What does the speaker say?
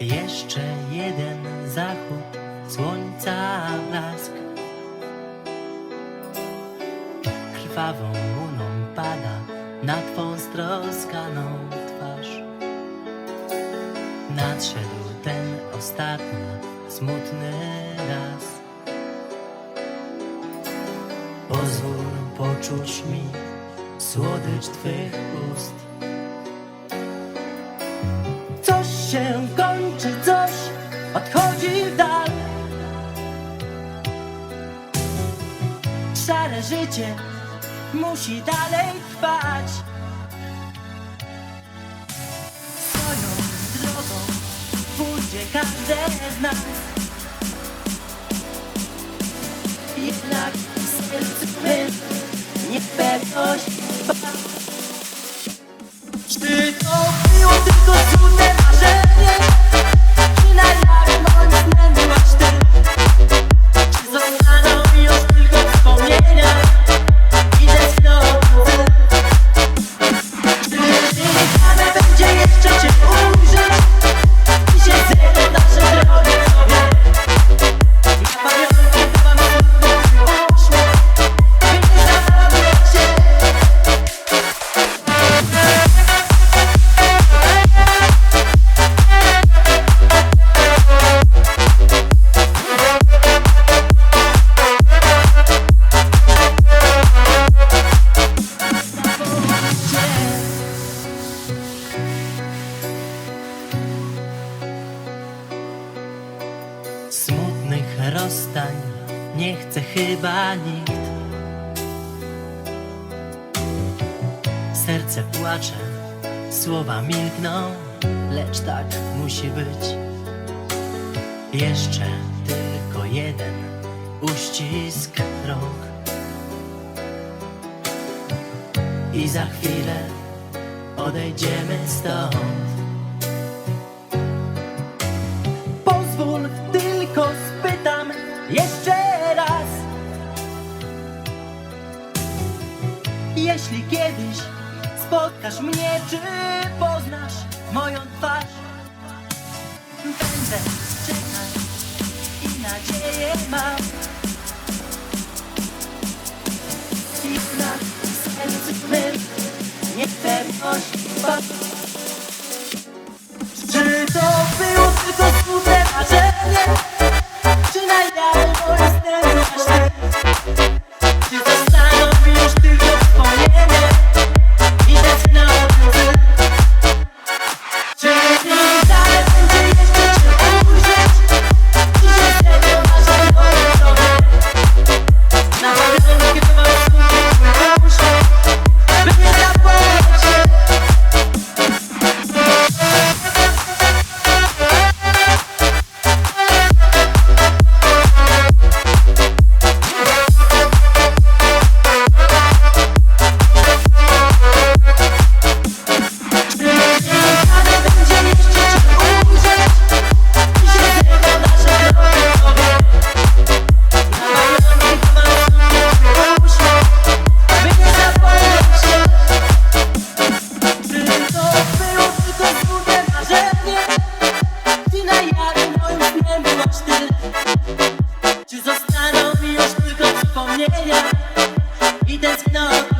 Jeszcze jeden zachód słońca blask. Krwawą łuną pada na twą stroskaną twarz. Nadszedł ten ostatni, smutny raz. Pozwól poczuć mi słodycz twych ust Szare życie musi dalej trwać. Swoją drogą pójdzie każde z nas Jednak w sercu mym niepewność rozstań nie chce chyba nikt. Serce płacze, słowa milkną, lecz tak musi być. Jeszcze tylko jeden uścisk rąk. I za chwilę odejdziemy stąd. Jeśli kiedyś spotkasz mnie, czy poznasz moją twarz, będę czekać i nadzieję mam. He does.